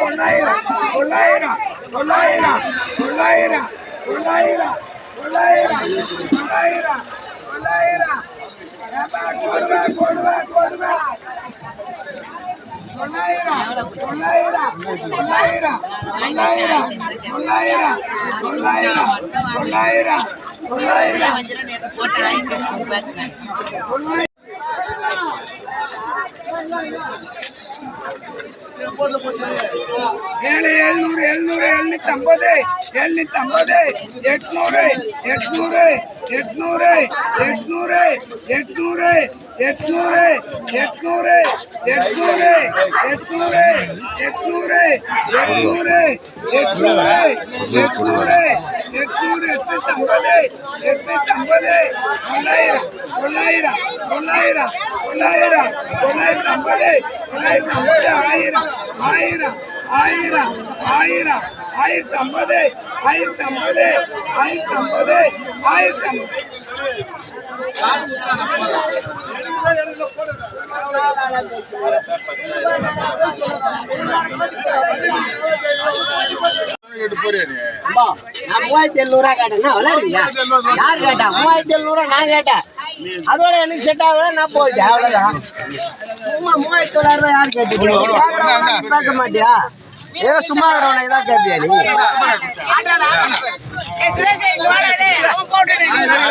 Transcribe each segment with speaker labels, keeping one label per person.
Speaker 1: தொள்ளாயிரம் தொள்ளாயிரம் தொள்ளாயிரம் தொள்ளாயிரம் தொள்ளாயிரம் தொள்ளாயிரம் தொள்ளாயிரம் தொள்ளாயிரம் தொள்ளாயிரம் தொள்ளாயிரம் தொள்ளாயிரம் தொள்ளாயிரம் தொள்ளாயிரம் தொள்ளாயிரம் தொள்ளாயிரம் தொள்ளாயிரம் ஏழு எழுநூறு எழுநூறு எழுநூத்தி ஐம்பது எழுநூத்தி ஐம்பது எட்நூறு எட்நூறு எட்நூறு எட்நூறு எட்நூறு எட்நூறு எட்நூறு எட்நூறு எட்நூறு எட்நூறு எட்நூறு எட்நூறு எட்நூறு எட்நூறு எட்நூத்தி ஐம்பது எட்நூத்தி ஐம்பது தொள்ளாயிரம் தொள்ளாயிரம் தொள்ளாயிரம் தொள்ளாயிரம் தொள்ளாயிரத்தி ஐம்பது தொள்ளாயிரத்தி ஐம்பது ஆயிரம் ஆயிரம் ஆயிரம் ஆயிரம் ஆயிரத்தி ஐம்பது ஆயிரத்தி ஐம்பது ஆயிரத்தி ஐம்பது ஆயிரத்தி ஐம்பது.
Speaker 2: நான் மூவாயிரத்தி எழுநூறுவா கேட்டேன்னா விளையாடுறியா யார் கேட்டா? மூவாயிரத்தி எழுநூறுவா நான் கேட்டேன். அதோட எனக்கு செட் ஆகல நான் போயிட்டேன் அவ்வளவுதான் சும்மா மூவாயிரத்தி தொள்ளாயிரம் ரூபாய் யார் கேட்டு பேச மாட்டியா ஏதோ சும்மா இருக்கிறவனுக்கு தான் கேட்பியா நீ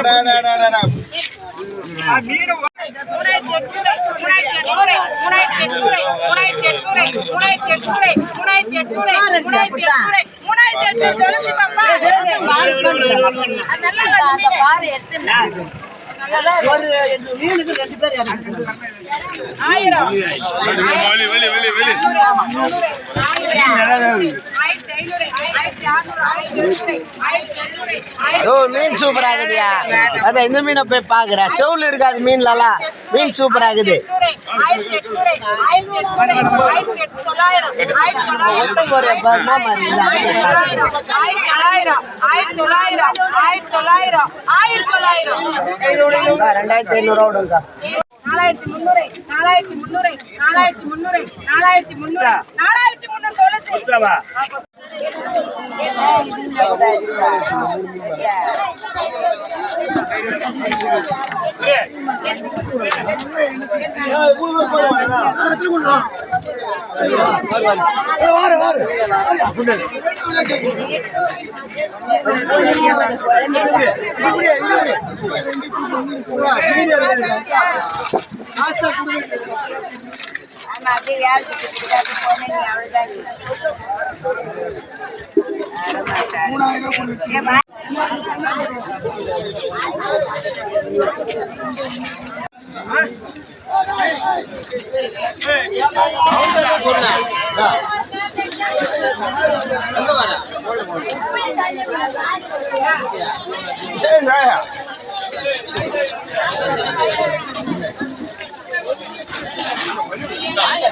Speaker 2: பேர் இறங்குறாங்க.
Speaker 3: ஆயிரம்
Speaker 4: வெளி வெளி வெளி வெளி
Speaker 2: ஓ மீன் சூப்பரா இருக்குதியா அதான் இந்த மீனை போய் பாக்குற. செவுல் இருக்காது மீன்லலாம். மீன் சூப்பரா இருக்குது பாருமா ரெண்டாயிரத்தி ஐநூறுவா விடுங்க
Speaker 3: நாலாயிரத்தி முந்நூறு நாலாயிரத்தி முந்நூறு நாலாயிரத்தி முந்நூறு நாலாயிரத்தி முந்நூறு நாலாயிரத்தி முந்நூறு ஆச்சா கொடுங்க not big advocate for many hours Hey.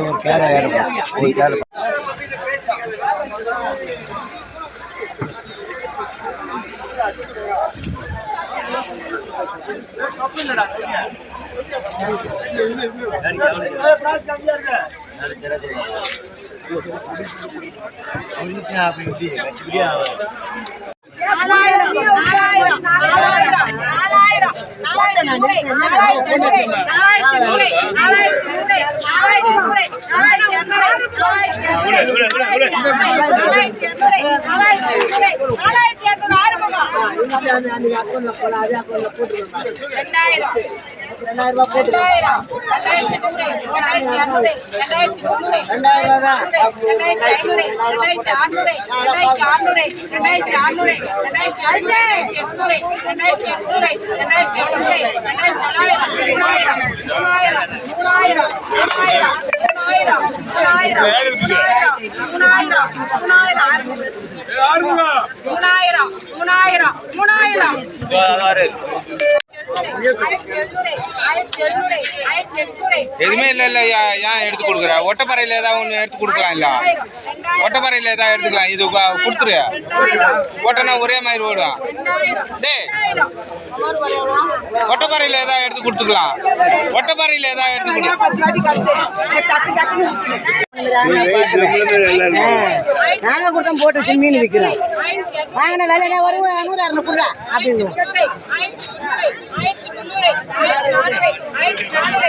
Speaker 3: ஒரு கேரை ஏறப்படும் ஒரு கேரை நாலாயிரம் நாலாயிரம் நாலாயிரம் நாலாயிரம் நாலாயிரம் நாலாயிரம் ரெண்டாயிரம் ரெண்டாயிரம் மூணாயிரம் மூணாயிரம் மூணாயிரம்
Speaker 5: எதுவுமே இல்லை இல்லை ஏன் ஏன் எடுத்து கொடுக்குற. ஒட்டப்பறையில் ஏதாவது ஒன்று எடுத்து கொடுக்கலாம் இல்லை? ஒட்டப்பறையில் ஏதாவது எடுத்துக்கலாம். இது கொடுத்துரு. ஒட்டனா ஒரே மாதிரி ஓடும் டேய். ஒட்டப்பறையில் ஏதாவது எடுத்து கொடுத்துக்கலாம். ஒட்டப்பறையில் ஏதாவது எடுத்து
Speaker 2: நாங்க கொடுத்தா போட்டு வச்சு மீன் விற்கிறோம் வாங்கின விலைனா ஒரு நூறு கொடுறா அப்படின்னு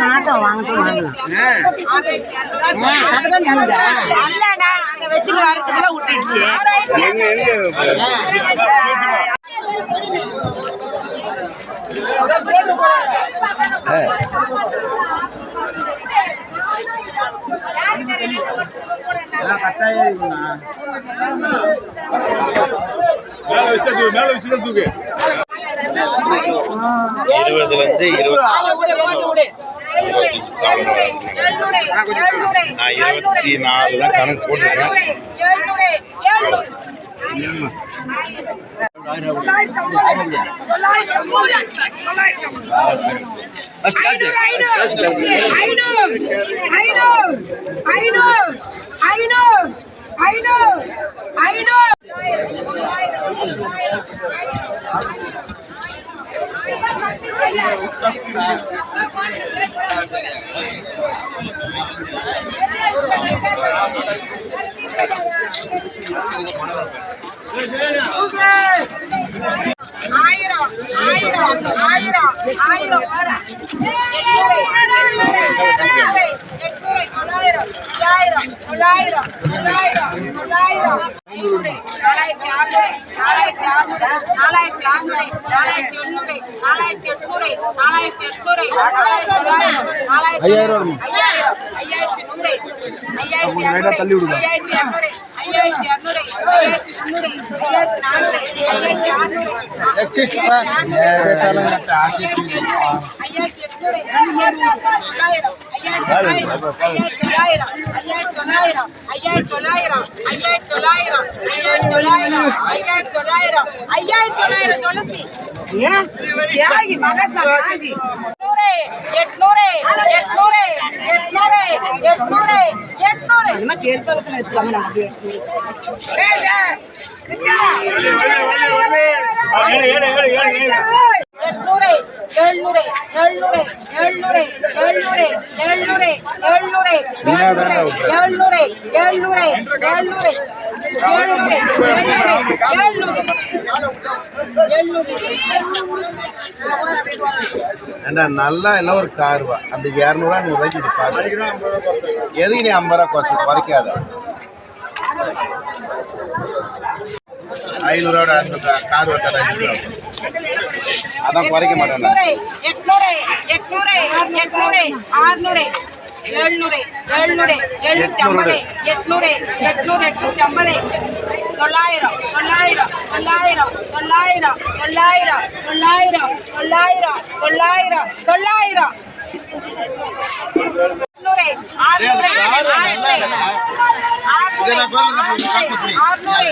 Speaker 2: நாட்டம் வாங்கட்டும் வாங்கலாம் அதுதான்
Speaker 6: அங்க வச்சுட்டு வரதுக்குள்ள விட்டுடுச்சு
Speaker 4: மேல வச்சு தூக்கு மேல வச்சு தூக்கு
Speaker 5: இருபது வந்து இருபது நான் இருபத்தி நாலு தான் கணக்கு போட்டிருக்கேன்
Speaker 3: ஆயிரம் ஆயிரம் ஆயிரம் ஆயிரம் தொள்ளாயிரம் தொள்ளாயிரம் தொள்ளாயிரம் தொள்ளாயிரம் ஐநூறு நாலாயிரத்தி ஆறு நாலாயிரத்தி ஆறு நாலாயிரத்தி ஆறு நாலாயிரத்தி எண்ணூறு ஐயாயிரம் ஐயாயிரத்தி தள்ளி விடுங்க ஐயாயிரத்தி தொள்ளாயிரம் தொள்ளாயிரம் தொள்ளாயிரம்
Speaker 2: என்ன கேட்பாகத்தை வச்சுக்காம நான் அப்படியே
Speaker 3: ஏழ்நூறு
Speaker 5: ஏண்டா நல்லா இல்லை ஒரு கார் ரூபா அப்படி இரநூறுவா நூறுரூவாய்க்கு இது பார்த்து எதுக்கு நீ ஐம்பது ரூபா குறைச்சி குறைக்காத? ஐநூறுவாட அந்த கார் ஓட்டாத அதான் குறைக்க மாட்டேன்
Speaker 3: எட்நூறு எட்நூறு எட்நூறு எழுநூறு எழுநூறு எழுநூத்தி ஐம்பது எட்நூறு எட்நூறு எட்நூத்தி ஐம்பது. தொள்ளாயிரம் தொள்ளாயிரம் தொள்ளாயிரம் தொள்ளாயிரம் தொள்ளாயிரம் தொள்ளாயிரம் தொள்ளாயிரம் தொள்ளாயிரம் தொள்ளாயிரம். எட்நூறு ஆறுநூறு